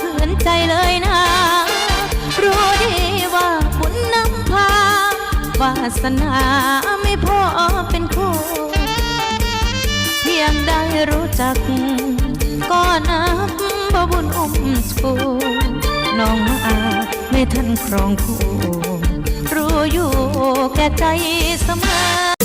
ฝืนใจเลยนะ รู้ดีว่าบุญนำพาวาสนาไม่พอเป็นคู่เพียงได้รู้จัก ก็นับว่าบุญอุ้มชูน้องมาไม่ทันครองคู่ รู้อยู่แก่ใจเสมอ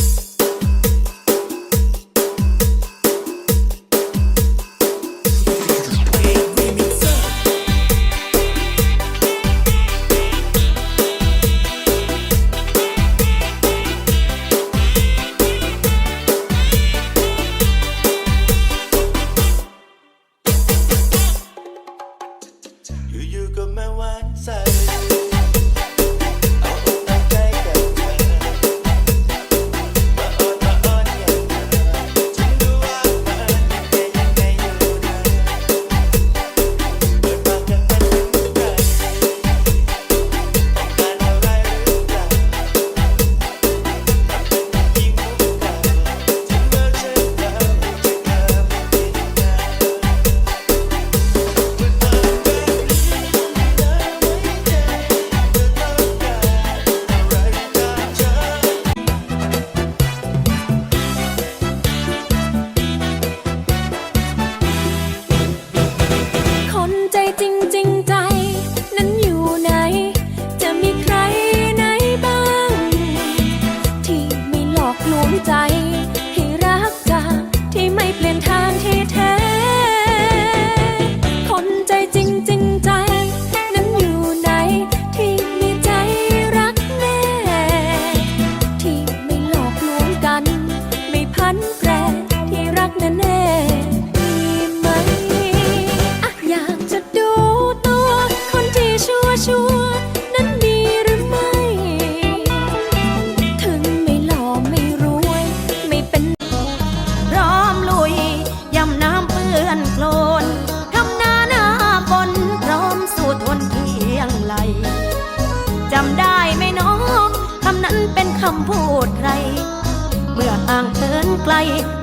พูดใคร เมื่อห่างเหินไกล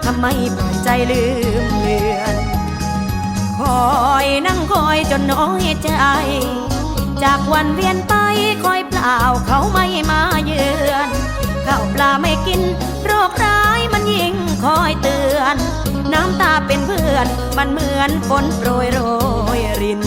ทำไมปล่อยใจลืมเลือนคอยนั่งคอยจนน้อยใจ จากวันเวียนไปคอยเปล่าเขาไม่มาเยือนข้าวปลาไม่กิน โรคร้ายมันยิ่งคอยเตือน น้ำตาเป็นเพื่อนมันเหมือนฝนโปรยโรยริน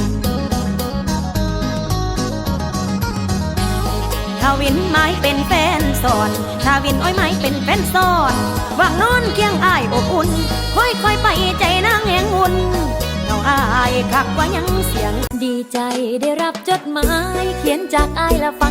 ถ้าวินไม้เป็นแฟน สอนถ้าวินอ้อยไม้เป็นแฟนซ้อนวางนอนเคียงอายอบอุ่นค่อยค่อยๆไปใจนางแหงหุ่นเงาอายคักว่ายังเสียง ดีใจได้รับจดหมาย เขียนจากอายละฟัง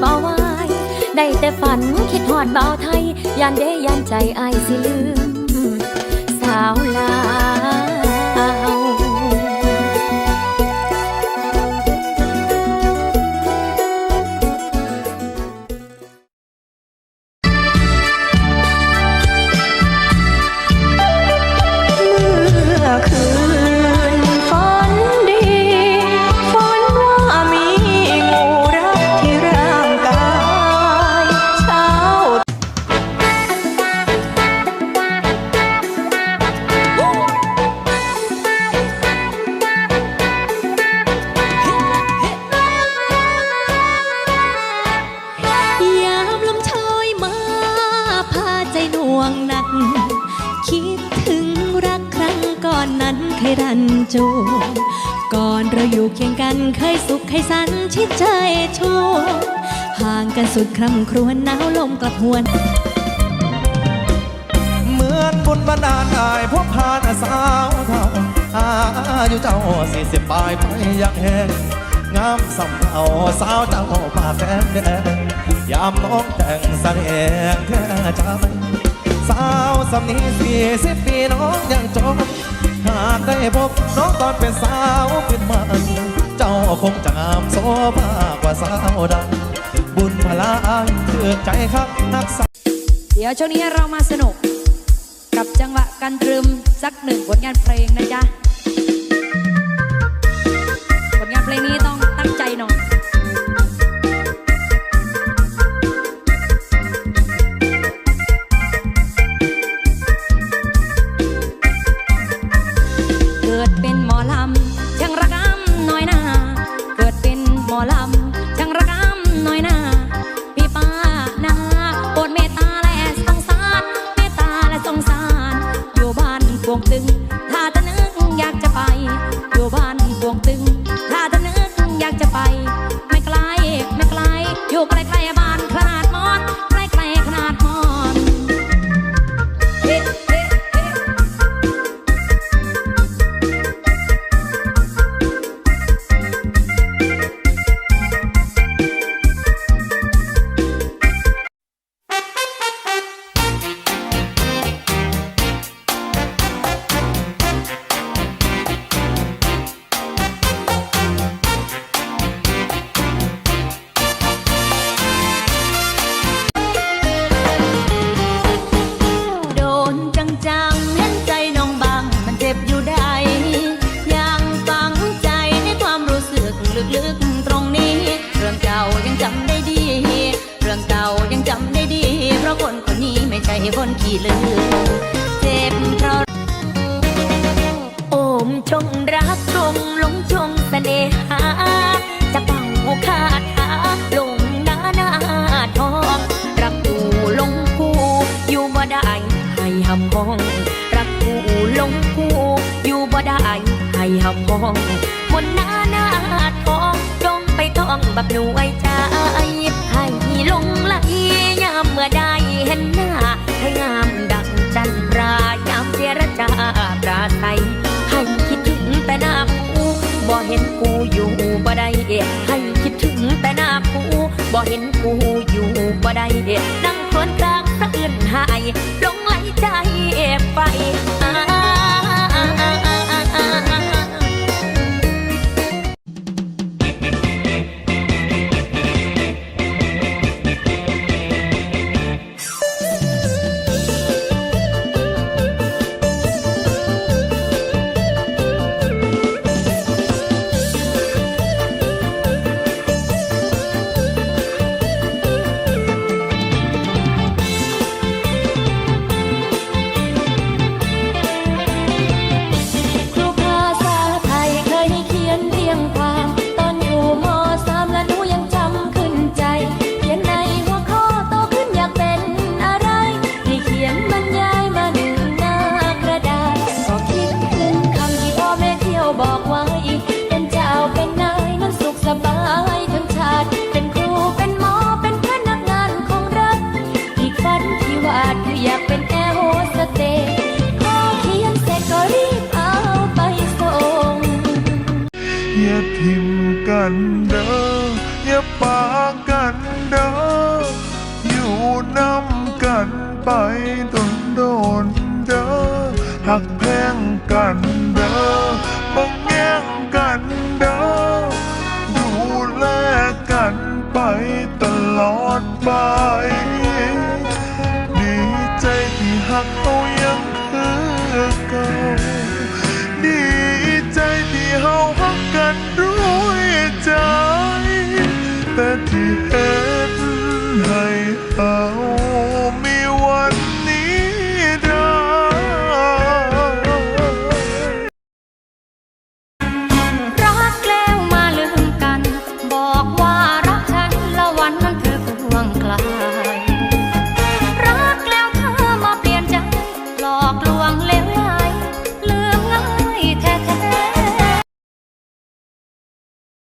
เบาไหวได้แต่ฝันคิดหอดเบาไทยยานเดยานใจอายสิลืม สาวลา จวนก่อนเราอยู่เคียงกันเคยสุขเคยสันชิดใจชั่วห่างกันสุดคร่ำครวญหนาวลมกลับหวนเหมือนบุญบันดาลอายพบผ่านสาวเท่าอายุเจ้าสี่สิบปลายไปยังแห้งงามสำเอาสาวเจ้าปากแดงแดงยามน้องแต่งแสดงแค่ใจสาวสำนีสี่สิบปีน้องยังจบ หากได้พบน้องตอนเป็นสาวเป็นมันเจ้าคงจะงามโซภากว่าสาวดัง บุญพลาอันเถือใจคักนักสักเดี๋ยวช่วงนี้เรามาสนุก กับจังหวะกันตรึมสักหนึ่งผลงานเพลงนะจ๊ะผลงานเพลงนี้ วงตึง ถ้าจะนึกอยากจะไป อยู่บ้านพวงตึง ถ้าจะนึกอยากจะไป ไม่ไกลไม่ไกล อยู่ใกล้ๆบ้าน คนขี้ลืมเจ็บเพราะโอมชงรักตรงหลงชงเสน่หาจะเป่าคาถาลงหน้าหน้าทอง รักกูลงกูอยู่บ่ได้ให้หำห้อง รักกูลงกูอยู่บ่ได้ให้หำห้องบนหน้าหน้าทองจงไปท่องบักหน่วยใจ ได้ให้คิดถึงแต่หน้ากูบ่เห็นกูอยู่บ่ได้นั่งทวนกลางสะอื่นหายลงไหลใจไป อย่าทิมกันเด้ออย่าปากันเด้ออยู่น้ำกันไปตนโดนเด้อหักแพงกันเด้อบังแย่งกันเด้อดูแลกันไปตลอดไปดีใจที่หักเขายังคือเก่าดีใจที่เฮา นด้ใจ แต่ที่เห็นให้เอา